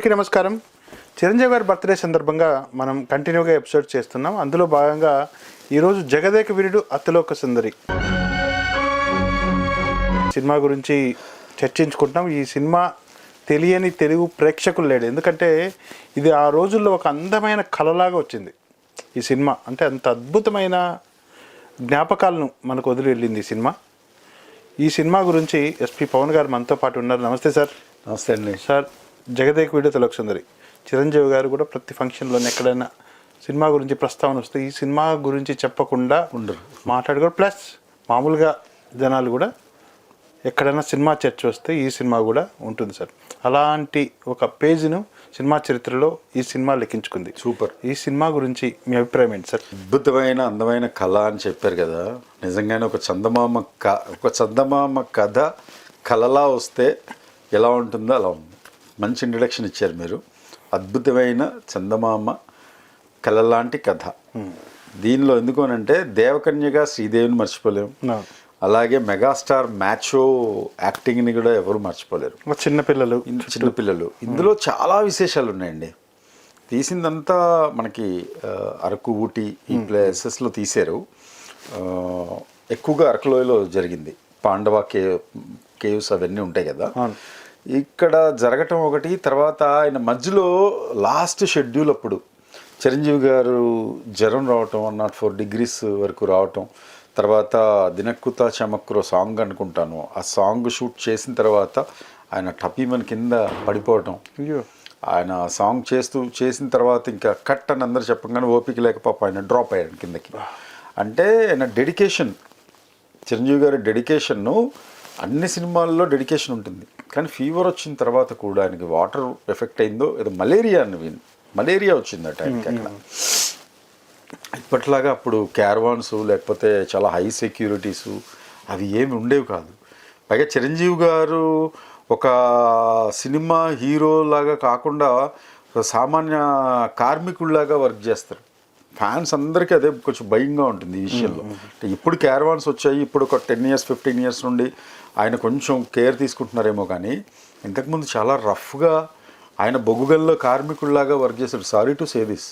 అందరికీ నమస్కారం. చిరంజీవి గారి బర్త్డే సందర్భంగా మనం కంటిన్యూగా ఎపిసోడ్ చేస్తున్నాం. అందులో భాగంగా ఈరోజు జగదేక వీరుడు అతిలోక సుందరి. సినిమా గురించి చర్చించుకుంటున్నాం. ఈ సినిమా తెలియని తెలుగు ప్రేక్షకులు లేడు. ఎందుకంటే ఇది ఆ రోజుల్లో ఒక అందమైన కళలాగా వచ్చింది. ఈ సినిమా అంటే అంత అద్భుతమైన జ్ఞాపకాలను మనకు వదిలి వెళ్ళింది ఈ సినిమా. ఈ సినిమా గురించి ఎస్పి పవన్ గారు మనతో పాటు ఉన్నారు. నమస్తే సార్. నమస్తే అండి. సార్ జగదేక్ వీడియో తిలక్ సుందరి చిరంజీవి గారు కూడా ప్రతి ఫంక్షన్లోనే ఎక్కడైనా సినిమా గురించి ప్రస్తావన వస్తే ఈ సినిమా గురించి చెప్పకుండా ఉండరు. మాట్లాడుకో ప్లస్ మామూలుగా జనాలు కూడా ఎక్కడైనా సినిమా చర్చ వస్తే ఈ సినిమా కూడా ఉంటుంది సార్. అలాంటి ఒక పేజీను సినిమా చరిత్రలో ఈ సినిమా లెక్కించుకుంది. సూపర్. ఈ సినిమా గురించి మీ అభిప్రాయం ఏంటి సార్? అద్భుతమైన అందమైన కళ అని చెప్పారు కదా. నిజంగానే ఒక చందమామ క ఒక చందమామ కథ కళలా వస్తే ఎలా ఉంటుందో అలా ఉంది. మంచి ఇంట్రడక్షన్ ఇచ్చారు మీరు. అద్భుతమైన చందమామ కళ లాంటి కథ దీనిలో ఎందుకు అనంటే దేవకన్యగా శ్రీదేవిని మర్చిపోలేము. అలాగే మెగాస్టార్ మ్యాచో యాక్టింగ్ని కూడా ఎవరు మర్చిపోలేరు. చిన్నపిల్లలు చిన్నపిల్లలు ఇందులో చాలా విశేషాలు ఉన్నాయండి. తీసిందంతా మనకి అరకు ఊటీ ఈ ప్లేసెస్లో తీశారు. ఎక్కువగా అరకులోయలో జరిగింది. పాండవ కే కేవ్స్ అవన్నీ ఉంటాయి కదా. ఇక్కడ జరగటం ఒకటి తర్వాత ఆయన మధ్యలో లాస్ట్ షెడ్యూల్ అప్పుడు. చిరంజీవి గారు జ్వరం రావటం వన్ నాట్ ఫోర్ డిగ్రీస్ వరకు రావటం తర్వాత దినక్కుత చమక్కురో సాంగ్ అనుకుంటాను. ఆ సాంగ్ షూట్ చేసిన తర్వాత ఆయన టపీమన్ కింద పడిపోవటం. ఆయన సాంగ్ చేస్తూ చేసిన తర్వాత ఇంకా కట్ అని అందరు చెప్పగానే ఓపిక లేక పాప ఆయన డ్రాప్ అయ్యాడు కిందకి. అంటే ఆయన డెడికేషన్ చిరంజీవి గారి డెడికేషన్ను అన్ని సినిమాల్లో డెడికేషన్ ఉంటుంది. కానీ ఫీవర్ వచ్చిన తర్వాత కూడా ఆయనకి వాటర్ ఎఫెక్ట్ అయిందో ఏదో మలేరియా అని విన్ మలేరియా వచ్చిందట ఆయనకి అక్కడ. ఇప్పట్లాగా అప్పుడు క్యారవాన్స్ లేకపోతే చాలా హై సెక్యూరిటీస్ అవి ఏమి ఉండేవి కాదు. పైగా చిరంజీవి గారు ఒక సినిమా హీరో లాగా కాకుండా సామాన్య కార్మికుల్లాగా వర్క్ చేస్తారు. ఫ్యాన్స్ అందరికీ అదే కొంచెం భయంగా ఉంటుంది ఈ విషయంలో. అంటే ఇప్పుడు క్యారవాన్స్ వచ్చాయి ఇప్పుడు ఒక టెన్ ఇయర్స్ ఫిఫ్టీన్ ఇయర్స్ నుండి ఆయన కొంచెం కేర్ తీసుకుంటున్నారేమో కానీ ఇంతకుముందు చాలా రఫ్గా ఆయన బొగ్గుగల్లో కార్మికుల్లాగా వర్క్ చేశాడు. సారీ టు సే దిస్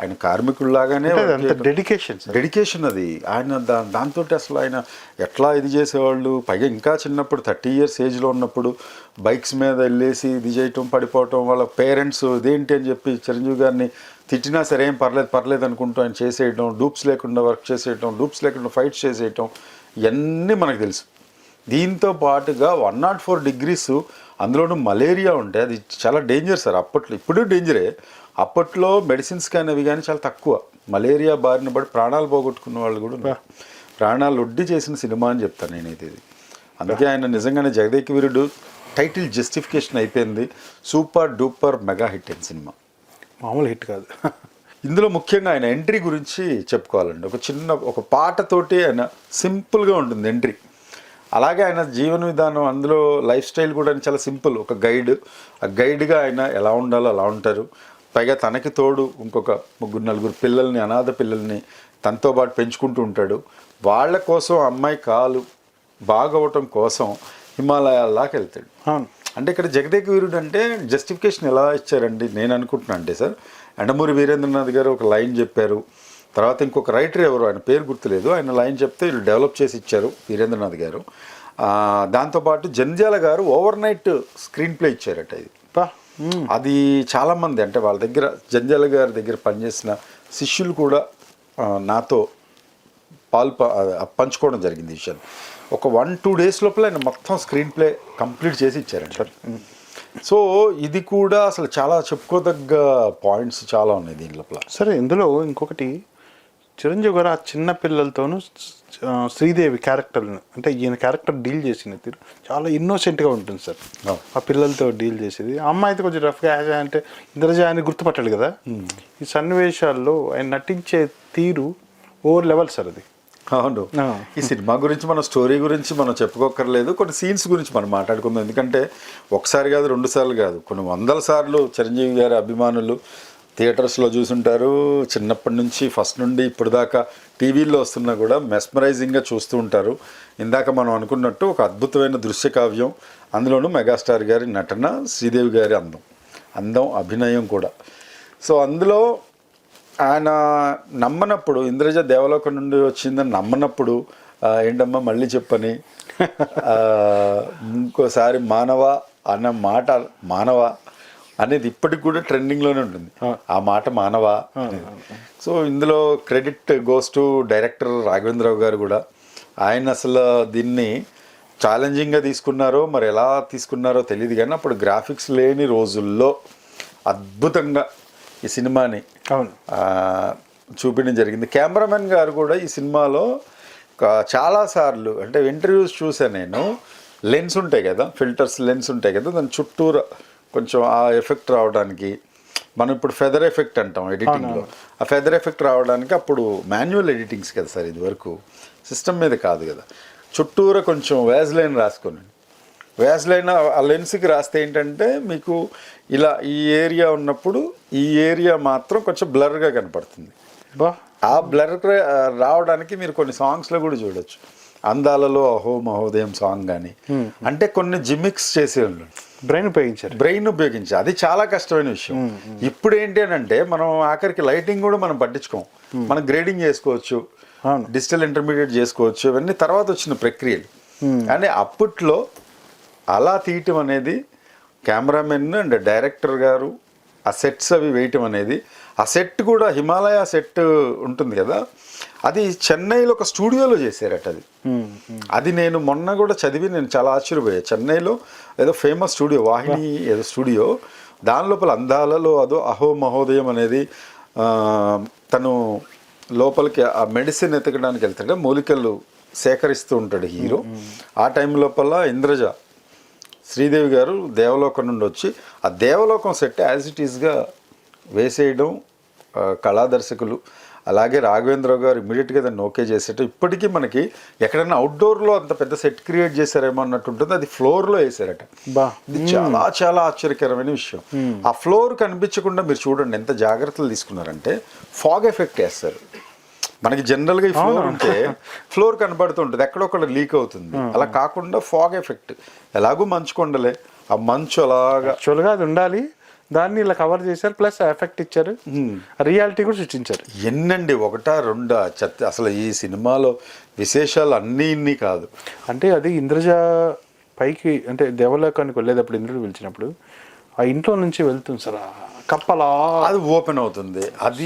ఆయన కార్మికుల్లాగానే. డెడికేషన్ డెడికేషన్ అది. ఆయన దా దాంతో అసలు ఆయన ఎట్లా ఇది చేసేవాళ్ళు? పైగా ఇంకా చిన్నప్పుడు థర్టీ ఇయర్స్ ఏజ్లో ఉన్నప్పుడు బైక్స్ మీద వెళ్ళేసి ఇది చేయటం పడిపోవటం వాళ్ళ పేరెంట్స్ ఇదేంటి? అని చెప్పి చిరంజీవి గారిని తిట్టినా సరే ఏం పర్లేదు పర్లేదు అనుకుంటూ ఆయన చేసేయటం డూప్స్ లేకుండా వర్క్ చేసేయటం డూప్స్ లేకుండా ఫైట్స్ చేసేయటం ఇవన్నీ మనకు తెలుసు. దీంతో పాటుగా వన్ నాట్ ఫోర్ డిగ్రీస్ అందులోనూ మలేరియా ఉంటే అది చాలా డేంజర్ సార్ అప్పట్లో ఇప్పుడు డేంజరే. అప్పట్లో మెడిసిన్స్ కానీ అవి కానీ చాలా తక్కువ. మలేరియా బారిన పడి ప్రాణాలు పోగొట్టుకున్న వాళ్ళు కూడా. ప్రాణాలు ఒడ్డి చేసిన సినిమా అని చెప్తాను నేనైతే ఇది. అందుకే ఆయన నిజంగానే జగదేక్ వీరుడు టైటిల్ జస్టిఫికేషన్ అయిపోయింది. సూపర్ డూపర్ మెగా హిట్ అయిన సినిమా. మామూలు హిట్ కాదు. ఇందులో ముఖ్యంగా ఆయన ఎంట్రీ గురించి చెప్పుకోవాలండి. ఒక చిన్న ఒక పాటతోటి ఆయన సింపుల్గా ఉంటుంది ఎంట్రీ అలాగే ఆయన జీవన విధానం అందులో లైఫ్ స్టైల్ కూడా చాలా సింపుల్ ఒక గైడ్ ఆ గైడ్గా ఆయన ఎలా ఉండాలో అలా ఉంటారు. పైగా తనకి తోడు ఇంకొక ముగ్గురు నలుగురు పిల్లల్ని అనాథ పిల్లల్ని తనతో పాటు పెంచుకుంటూ ఉంటాడు. వాళ్ళ కోసం అమ్మాయి కాలు బాగవటం కోసం హిమాలయాల్లాకి వెళ్తాడు. అంటే ఇక్కడ జగదేక వీరుడు అంటే జస్టిఫికేషన్ ఎలా ఇచ్చారండి? నేను అనుకుంటున్నా అంటే సార్. ఎండమూరి వీరేంద్రనాథ్ గారు ఒక లైన్ చెప్పారు. తర్వాత ఇంకొక రైటర్ ఎవరు? ఆయన పేరు గుర్తులేదు. ఆయన లైన్ చెప్తే వీళ్ళు డెవలప్ చేసి ఇచ్చారు వీరేంద్రనాథ్ గారు. దాంతోపాటు జంధ్యాల గారు ఓవర్ నైట్ స్క్రీన్ ప్లే ఇచ్చారట ఇది. అది చాలామంది అంటే వాళ్ళ దగ్గర జంధ్యాల గారి దగ్గర పనిచేసిన శిష్యులు కూడా నాతో పాలు పంచుకోవడం జరిగింది ఈ విషయం ఒక వన్ టూ డేస్ లోపల ఆయన మొత్తం స్క్రీన్ ప్లే కంప్లీట్ చేసి ఇచ్చారండి సార్ సో ఇది కూడా అసలు చాలా చెప్పుకోదగ్గ పాయింట్స్ చాలా ఉన్నాయి దీని లోపల. సరే ఇందులో ఇంకొకటి చిరంజీవి గారు ఆ చిన్న పిల్లలతోనూ శ్రీదేవి క్యారెక్టర్ను అంటే ఈయన క్యారెక్టర్ డీల్ చేసిన తీరు చాలా ఇన్నోసెంట్గా ఉంటుంది సార్. ఆ పిల్లలతో డీల్ చేసేది. ఆ అమ్మాయి అయితే కొంచెం రఫ్గా యాజ్ అంటే ఇంద్రజ అని గుర్తుపట్టాడు కదా ఈ సన్నివేశాల్లో ఆయన నటించే తీరు ఓవర్ లెవెల్ సార్ అది. అవును. ఈ సినిమా గురించి మన స్టోరీ గురించి మనం చెప్పుకోకర్లేదు కొన్ని సీన్స్ గురించి మనం మాట్లాడుకుందాం. ఎందుకంటే ఒకసారి కాదు రెండు సార్లు కాదు. కొన్ని వందల సార్లు చిరంజీవి గారి అభిమానులు థియేటర్స్లో చూసుంటారు. చిన్నప్పటి నుంచి ఫస్ట్ నుండి ఇప్పుడు దాకా టీవీల్లో వస్తున్నా కూడా మెస్మరైజింగ్గా చూస్తూ ఉంటారు. ఇందాక మనం అనుకున్నట్టు ఒక అద్భుతమైన దృశ్య కావ్యం అందులోనూ మెగాస్టార్ గారి నటన శ్రీదేవి గారి అందం అందం అభినయం కూడా. సో అందులో ఆయన నమ్మనప్పుడు ఇంద్రజ దేవలోకం నుండి వచ్చిందని నమ్మనప్పుడు ఏంటమ్మా మళ్ళీ చెప్పని ఇంకోసారి మానవ అన్న మాట మానవ అనేది ఇప్పటికి కూడా ట్రెండింగ్లోనే ఉంటుంది. ఆ. మాట మానవ. సో ఇందులో credit goes to director Raghavendra Rao garu కూడా. ఆయన అసలు దీన్ని ఛాలెంజింగ్గా తీసుకున్నారో మరి ఎలా తీసుకున్నారో తెలియదు కానీ అప్పుడు గ్రాఫిక్స్ లేని రోజుల్లో అద్భుతంగా ఈ సినిమాని చూపించడం జరిగింది. కెమెరామెన్ గారు కూడా ఈ సినిమాలో చాలాసార్లు అంటే ఇంటర్వ్యూస్ చూసాను నేను. లెన్స్ ఉంటాయి కదా ఫిల్టర్స్ లెన్స్ ఉంటాయి కదా దాని చుట్టూరా కొంచెం ఆ ఎఫెక్ట్ రావడానికి మనం ఇప్పుడు ఫెదర్ ఎఫెక్ట్ అంటాం ఎడిటింగ్లో. ఆ ఫెదర్ ఎఫెక్ట్ రావడానికి అప్పుడు మాన్యువల్ ఎడిటింగ్స్ కదా సార్ ఇది వరకు. సిస్టమ్ మీద కాదు కదా. చుట్టూరా కొంచెం వ్యాజ్లైన్ రాసుకొని. వ్యాజ్లైన్ ఆ లెన్స్కి రాస్తే ఏంటంటే మీకు ఇలా ఈ ఏరియా ఉన్నప్పుడు ఈ ఏరియా మాత్రం కొంచెం బ్లర్గా కనపడుతుంది. బా. ఆ బ్లర్ రావడానికి మీరు కొన్ని సాంగ్స్లో కూడా చూడొచ్చు. అందాలలో అహో మహోదయం సాంగ్ కానీ అంటే కొన్ని జిమిక్స్ చేసే బ్రెయిన్ ఉపయోగించారు. బ్రెయిన్ ఉపయోగించి. అది చాలా కష్టమైన విషయం. ఇప్పుడు ఏంటి అని అంటే మనం ఆఖరికి లైటింగ్ కూడా మనం పట్టించుకోం. మనం గ్రేడింగ్ చేసుకోవచ్చు. డిజిటల్ ఇంటర్మీడియట్ చేసుకోవచ్చు. ఇవన్నీ తర్వాత వచ్చిన ప్రక్రియలు. కానీ అప్పట్లో అలా తీయటం అనేది కెమెరామెన్ అండ్ డైరెక్టర్ గారు ఆ సెట్స్ అవి వేయటం అనేది ఆ సెట్ కూడా హిమాలయ సెట్ ఉంటుంది కదా? అది చెన్నైలో ఒక స్టూడియోలో చేశారట అది. అది నేను మొన్న కూడా చదివి నేను చాలా ఆశ్చర్యపోయా. చెన్నైలో ఏదో ఫేమస్ స్టూడియో వాహిని ఏదో స్టూడియో దాని లోపల అందాలలో అదో అహో మహోదయం అనేది తను లోపలికి ఆ మెడిసిన్ ఎతకడానికి వెళ్తాడు మూలికలు సేకరిస్తూ ఉంటాడు హీరో. ఆ టైం లోపల ఇంద్రజ శ్రీదేవి గారు దేవలోకం నుండి వచ్చి ఆ దేవలోకం సెట్ యాజ్ ఇట్ ఈస్గా వేసేయడం ఆ, కళా దర్శకులు అలాగే రాఘవేంద్రరావు గారు ఇమీడియట్గా దాన్ని ఓకే చేసేట ఇప్పటికీ మనకి ఎక్కడైనా అవుట్డోర్లో అంత పెద్ద సెట్ క్రియేట్ చేశారేమో అన్నట్టు ఉంటుంది. అది ఫ్లోర్లో వేసారట. బా. ఇది చాలా చాలా ఆశ్చర్యకరమైన విషయం. ఆ ఫ్లోర్ కనిపించకుండా మీరు చూడండి ఎంత జాగ్రత్తలు తీసుకున్నారంటే ఫాగ్ ఎఫెక్ట్ వేస్తారు. మనకి జనరల్గా ఈ ఫ్లోర్ ఉంటే ఫ్లోర్ కనబడుతుంటుంది ఎక్కడొక్కడ లీక్ అవుతుంది. అలా కాకుండా ఫాగ్ ఎఫెక్ట్. ఎలాగో మంచు కొండలే ఆ మంచు అలాగా యాక్చువల్గా అది ఉండాలి. దాన్ని ఇలా కవర్ చేశారు ప్లస్ ఎఫెక్ట్ ఇచ్చారు. రియాలిటీ కూడా సృష్టించారు. ఎన్నండి ఒకటా రెండా చెత్త అసలు ఈ సినిమాలో విశేషాలు అన్నీ ఇన్ని కాదు. అంటే అది ఇంద్రజ పైకి అంటే దేవలోకానికి వెళ్ళేటప్పుడు ఇంద్రుడు పిలిచినప్పుడు ఆ ఇంట్లో నుంచి వెళ్తుంది సార్ కప్పలా. అది ఓపెన్ అవుతుంది. అది.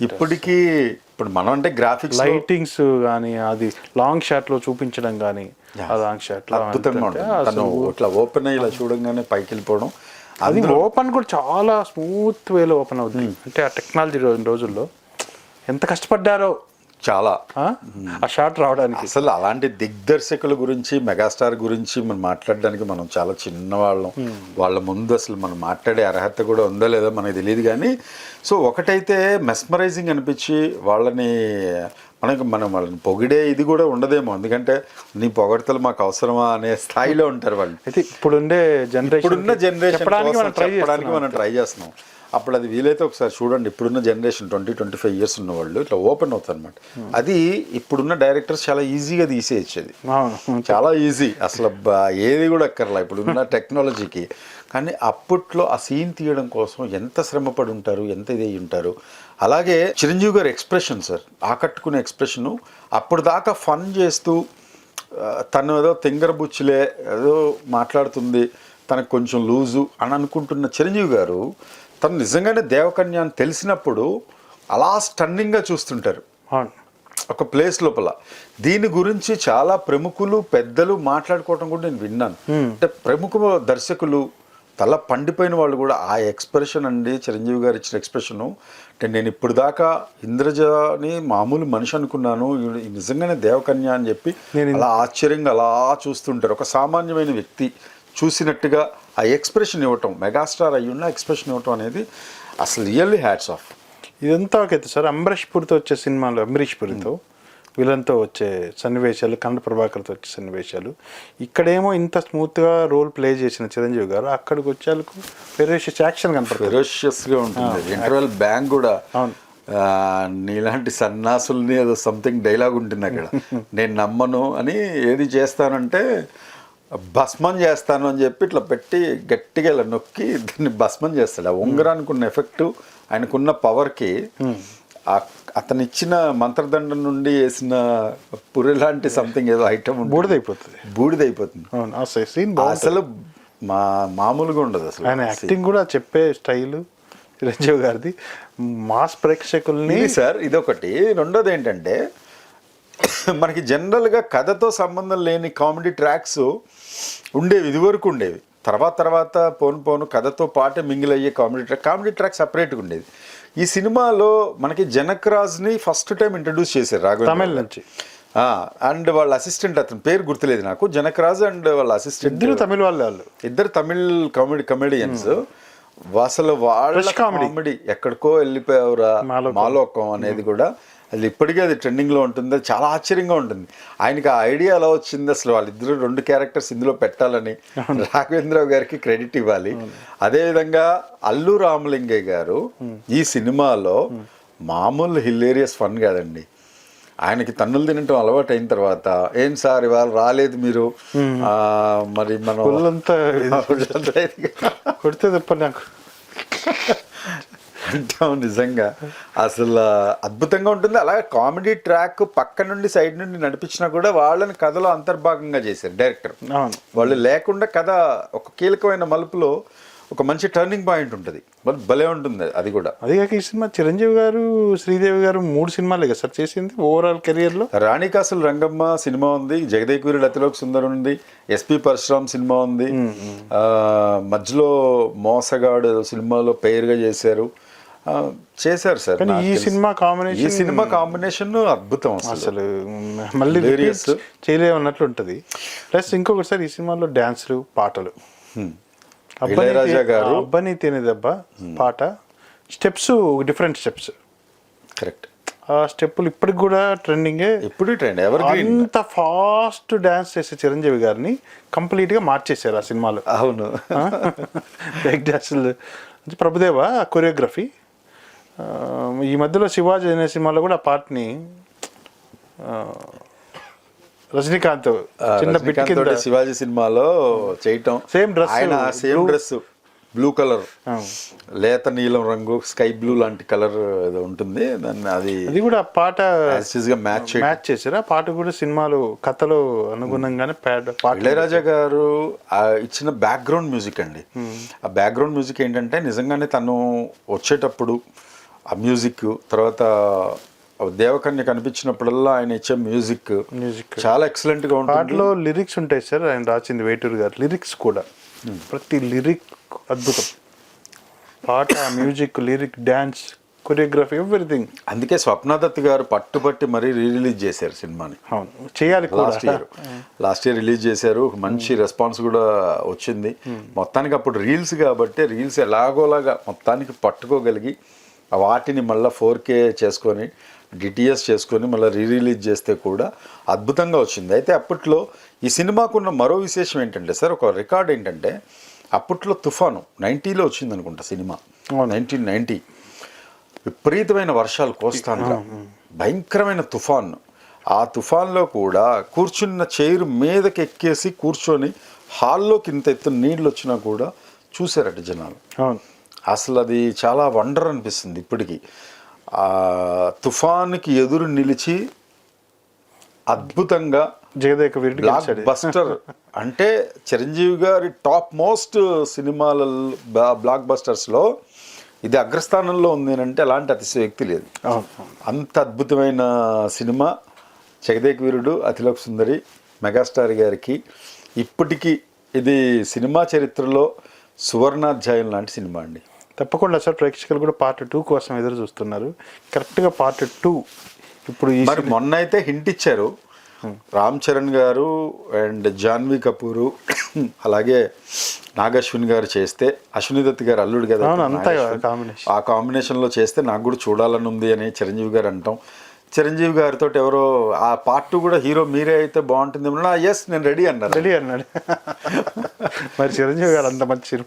ఇప్పటికీ ఇప్పుడు మనం అంటే గ్రాఫిక్స్ లైటింగ్స్ కానీ అది లాంగ్ షాట్లో చూపించడం కానీ ఆ లాంగ్ షాట్ అద్భుతంగా ఉంటుంది. ఇట్లా ఓపెన్ అయ్యి ఇలా చూడంగానే పైకి వెళ్ళిపోవడం. అది ఓపెన్ కూడా చాలా స్మూత్ వేలో ఓపెన్ అవుతుంది అంటే ఆ టెక్నాలజీ రోజుల్లో ఎంత కష్టపడ్డారో. చాలా. ఆ? షాట్ రావడానికి. అసలు అలాంటి దిగ్దర్శకుల గురించి మెగాస్టార్ గురించి మనం మాట్లాడడానికి మనం చాలా చిన్నవాళ్ళం. వాళ్ళ ముందు అసలు మనం మాట్లాడే అర్హత కూడా ఉందో లేదో మనకు తెలియదు కానీ సో ఒకటైతే మెస్మరైజింగ్ అనిపించి వాళ్ళని మనకి మనం వాళ్ళని పొగిడే ఇది కూడా ఉండదేమో. ఎందుకంటే నీ పొగడతలు మాకు అవసరమా అనే స్థాయిలో ఉంటారు వాళ్ళు. అయితే ఇప్పుడుండే జనరేషన్ ఇప్పుడున్న జనరేషన్ చెప్పడానికి మనం ట్రై చెప్పడానికి మనం ట్రై చేస్తున్నాం. అప్పుడు అది వీలైతే ఒకసారి చూడండి. ఇప్పుడున్న generation twenty twenty five years ఉన్న వాళ్ళు ఇట్లా ఓపెన్ అవుతారు అనమాట అది ఇప్పుడున్న డైరెక్టర్స్ చాలా ఈజీగా తీసేయచ్చు అది అవును. చాలా ఈజీ అసలు ఏది కూడా అక్కర్లా. ఇప్పుడున్న టెక్నాలజీకి కానీ అప్పట్లో ఆ సీన్ తీయడం కోసం ఎంత శ్రమ పడి ఉంటారు ఎంత ఇది ఉంటారు అలాగే చిరంజీవి గారి ఎక్స్ప్రెషన్ సార్ ఆకట్టుకునే ఎక్స్ప్రెషను అప్పుడు దాకా ఫన్ చేస్తూ తను ఏదో తింగరబుచ్చులే ఏదో మాట్లాడుతుంది తనకు కొంచెం లూజు అని అనుకుంటున్న చిరంజీవి గారు తను నిజంగానే దేవకన్య అని తెలిసినప్పుడు అలా స్టన్నింగ్గా చూస్తుంటారు. ఒక ప్లేస్ లోపల. దీని గురించి చాలా ప్రముఖులు పెద్దలు మాట్లాడుకోవటం కూడా నేను విన్నాను. అంటే ప్రముఖ దర్శకులు తల పండిపోయిన వాళ్ళు కూడా ఆ ఎక్స్ప్రెషన్ అండి చిరంజీవి గారు ఇచ్చిన ఎక్స్ప్రెషను. అంటే నేను ఇప్పుడు దాకా ఇంద్రజని మామూలు మనిషి అనుకున్నాను. నిజంగానే దేవకన్య అని చెప్పి అలా ఆశ్చర్యంగా అలా చూస్తుంటారు. ఒక సామాన్యమైన వ్యక్తి చూసినట్టుగా ఆ ఎక్స్ప్రెషన్ ఇవ్వటం మెగాస్టార్ అయ్యున్న ఎక్స్ప్రెషన్ ఇవ్వటం అనేది అసలు రియల్లీ హ్యాట్స్ ఆఫ్. ఇదంతా ఒక ఎత్తు సార్ అంబరీష్ పురితో వచ్చే సినిమాలో అంబరీష్ పురితో విలన్తో వచ్చే సన్నివేశాలు కన్నడ ప్రభాకర్తో వచ్చే సన్నివేశాలు. ఇక్కడేమో ఇంత స్మూత్గా రోల్ ప్లే చేసిన చిరంజీవి గారు అక్కడికి వచ్చేందుకు ఫెరోషియస్ యాక్షన్ కనపడుతుంది. ఫెరోషియస్గా ఉంటుంది ఇంటర్వెల్ బ్యాంక్ కూడా అవును. నీలాంటి సన్నాసుల్ని ఏదో సంథింగ్ డైలాగ్ ఉంటుంది అక్కడ. నేను నమ్మను అని ఏది చేస్తానంటే భస్మం చేస్తాను అని చెప్పి ఇట్లా పెట్టి గట్టిగా ఇలా నొక్కి దాన్ని భస్మం చేస్తాడు. ఆ ఉంగరానికి ఉన్న ఎఫెక్ట్ ఆయనకున్న పవర్కి అతను ఇచ్చిన మంత్రదండం నుండి వేసిన పురి లాంటి సంథింగ్ ఏదో ఐటమ్ బూడిదైపోతుంది. బూడిదైపోతుంది. అవును అసలు మా మామూలుగా ఉండదు అసలు ఆయన యాక్టింగ్ కూడా చెప్పే స్టైల్ చిరంజీవి గారిది. మాస్ ప్రేక్షకుల్ని సార్ ఇదొకటి. రెండోది ఏంటంటే మనకి జనరల్గా కథతో సంబంధం లేని కామెడీ ట్రాక్స్ ఉండేవి ఇదివరకు ఉండేవి. తర్వాత తర్వాత పోను పోను కథతో పాటే మింగిల్ అయ్యే కామెడీ ట్రాక్ కామెడీ ట్రాక్ సపరేట్గా ఉండేది ఈ సినిమాలో మనకి జనక్ రాజ్ని ఫస్ట్ టైం ఇంట్రడ్యూస్ చేశారు రాఘవేంద్ర తమిళ్. నుంచి అండ్ వాళ్ళ అసిస్టెంట్ అతని పేరు గుర్తులేదు నాకు జనక్ రాజ్ అండ్ వాళ్ళ అసిస్టెంట్ ఇద్దరు తమిళ వాళ్ళే ఇద్దరు తమిళ్ కామెడీ కమెడియన్స్ అసలు వాళ్ళ. కామెడీ ఎక్కడికో వెళ్ళిపోయావురా. మాలోకం అనేది కూడా అది ఇప్పటికీ అది ట్రెండింగ్లో ఉంటుంది చాలా ఆశ్చర్యంగా ఉంటుంది. ఆయనకి ఆ ఐడియా ఎలా వచ్చింది అసలు వాళ్ళిద్దరు రెండు క్యారెక్టర్స్ ఇందులో పెట్టాలని రాఘవేంద్రరావు గారికి క్రెడిట్ ఇవ్వాలి. అదేవిధంగా అల్లు రామలింగయ్య గారు ఈ సినిమాలో మామూలు హిల్లేరియస్ ఫన్ కాదండి. ఆయనకి తన్నులు తినటం అలవాటు అయిన తర్వాత ఏం సార్ ఇవాళ రాలేదు మీరు? మరి మనం కొడితే తప్ప నాకు అంటాం నిజంగా. అసలు అద్భుతంగా ఉంటుంది. అలాగే కామెడీ ట్రాక్ పక్క నుండి సైడ్ నుండి నడిపించినా కూడా వాళ్ళని కథలో అంతర్భాగంగా చేశారు డైరెక్టర్. వాళ్ళు లేకుండా కథ ఒక కీలకమైన మలుపులో ఒక మంచి టర్నింగ్ పాయింట్ ఉంటుంది. మరి భలే ఉంటుంది అది కూడా. అది కాక ఈ సినిమా చిరంజీవి గారు శ్రీదేవి గారు మూడు సినిమాలే కదా సార్ చేసింది? ఓవరాల్ కెరియర్లో? రాణికాసులు రంగమ్మ సినిమా ఉంది. జగదేకురి అతిలోక్ సుందర్ ఉంది. ఎస్పి పరశురామ్ సినిమా ఉంది. మధ్యలో మోసగాడు సినిమాలో పేరుగా చేశారు. చేశారు సార్ కానీ ఈ. సినిమా ఈ కాంబినేషన్ సినిమా కాంబినేషన్ అద్భుతం అసలు. మళ్ళీ Hilarious. చేయలేము అన్నట్లు ఉంటుంది. ప్లస్ ఇంకొకసారి ఈ సినిమాలో డాన్సులు పాటలు. ఇళయరాజా గారు. అబ్బని తినేదబ్బా పాట. Steps different steps. కరెక్ట్. ఆ స్టెప్పులు ఇప్పటికి కూడా ట్రెండింగే ఎప్పుడు ట్రెండ్ ఎవర్ అంత ఫాస్ట్ డాన్స్ చేసే చిరంజీవి గారిని కంప్లీట్గా మార్చేశారు ఆ సినిమాలో. అవును. బ్రేక్ డాన్సులు. ప్రభుదేవ కొరియోగ్రఫీ. ఈ మధ్యలో శివాజీ అనే సినిమాలో కూడా ఆ పాటని రజనీకాంత్ చిన్న బిట్ కింద శివాజీ సినిమాలో చేయటం. Dress, ఆయన సేమ్. Dress blue colour. లేత నీలం రంగు స్కై బ్లూ లాంటి కలర్ ఏదో ఉంటుంది. దాన్ని అది అది కూడా ఆ పాట మ్యాచ్ మ్యాచ్ చేశారు? ఆ పాట కూడా సినిమాలు కథలో అనుగుణంగానే పాట ఇళయరాజా గారు ఇచ్చిన బ్యాక్గ్రౌండ్ మ్యూజిక్ అండి. ఆ బ్యాక్గ్రౌండ్ మ్యూజిక్ ఏంటంటే నిజంగానే తను వచ్చేటప్పుడు ఆ మ్యూజిక్ తర్వాత దేవకన్య కనిపించినప్పుడల్లా ఆయన ఇచ్చే మ్యూజిక్ మ్యూజిక్. చాలా ఎక్సలెంట్గా ఉంటుంది. పాటలో లిరిక్స్ ఉంటాయి సార్ ఆయన రాసింది వేటూరు గారు. లిరిక్స్ కూడా. ప్రతి లిరిక్ అద్భుతం. పాట music lyric dance choreography everything. అందుకే స్వప్నదత్ గారు పట్టుపట్టి మరీ రీ రిలీజ్ చేశారు సినిమాని. అవును. చేయాలి last year last year release చేశారు. మంచి రెస్పాన్స్ కూడా వచ్చింది. మొత్తానికి అప్పుడు రీల్స్ కాబట్టి రీల్స్ ఎలాగోలాగా మొత్తానికి పట్టుకోగలిగి వాటిని మళ్ళీ ఫోర్ కే చేసుకొని డిటిఎస్ చేసుకొని మళ్ళీ రీ రిలీజ్ చేస్తే కూడా అద్భుతంగా వచ్చింది. అయితే అప్పట్లో ఈ సినిమాకున్న మరో విశేషం ఏంటంటే సార్ ఒక రికార్డ్ ఏంటంటే అప్పట్లో తుఫాను నైంటీలో వచ్చింది అనుకుంటా సినిమా నైన్టీన్ నైంటీ విపరీతమైన వర్షాలు కోస్తాంధ్ర. భయంకరమైన తుఫాన్. ఆ తుఫాన్లో కూడా కూర్చున్న చైర్ మీదకి ఎక్కేసి కూర్చొని హాల్లోకి ఇంత ఎత్తున నీళ్ళు వచ్చినా కూడా చూశారట జనాలు. అసలు అది చాలా వండర్ అనిపిస్తుంది ఇప్పటికీ. ఆ తుఫాన్కి ఎదురు నిలిచి అద్భుతంగా జగదేక వీరుడు బస్టర్ అంటే చిరంజీవి గారి టాప్ మోస్ట్ సినిమాల బ్లాక్ బస్టర్స్లో ఇది అగ్రస్థానంలో ఉంది అంటే అలాంటి అతిశయోక్తి లేదు. అంత అద్భుతమైన సినిమా జగదేక్ వీరుడు అతిలోక్ సుందరి మెగాస్టార్ గారికి. ఇప్పటికీ ఇది సినిమా చరిత్రలో సువర్ణాధ్యాయం లాంటి సినిమా అండి. తప్పకుండా సార్ ప్రేక్షకులు కూడా పార్ట్ టూ కోసం ఎదురు చూస్తున్నారు. కరెక్ట్గా పార్ట్ టూ ఇప్పుడు మరి మొన్న అయితే హింట్ ఇచ్చారు. రామ్ చరణ్ గారు అండ్ జాన్వీ కపూరు అలాగే నాగశ్విన్ గారు చేస్తే అశ్విని దత్ గారు అల్లుడు కదా. ఆ కాంబినేషన్లో చేస్తే నాకు కూడా చూడాలని ఉంది అని చిరంజీవి గారు అంటాం. చిరంజీవి గారితో ఎవరో ఆ పార్ట్ టూ కూడా హీరో మీరే అయితే బాగుంటుంది ఎస్ నేను రెడీ అన్నారు రెడీ అన్నాడు. మరి చిరంజీవి గారు అంత మంచి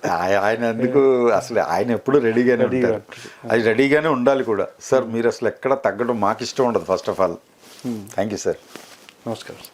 ఆయన ఎందుకు అసలు ఆయన ఎప్పుడు రెడీగానే రెడీగా ఉంటారు. అది రెడీగానే ఉండాలి కూడా. సార్ మీరు అసలు ఎక్కడ తగ్గడం మాకు ఇష్టం ఉండదు first of all thank you sir నమస్కారం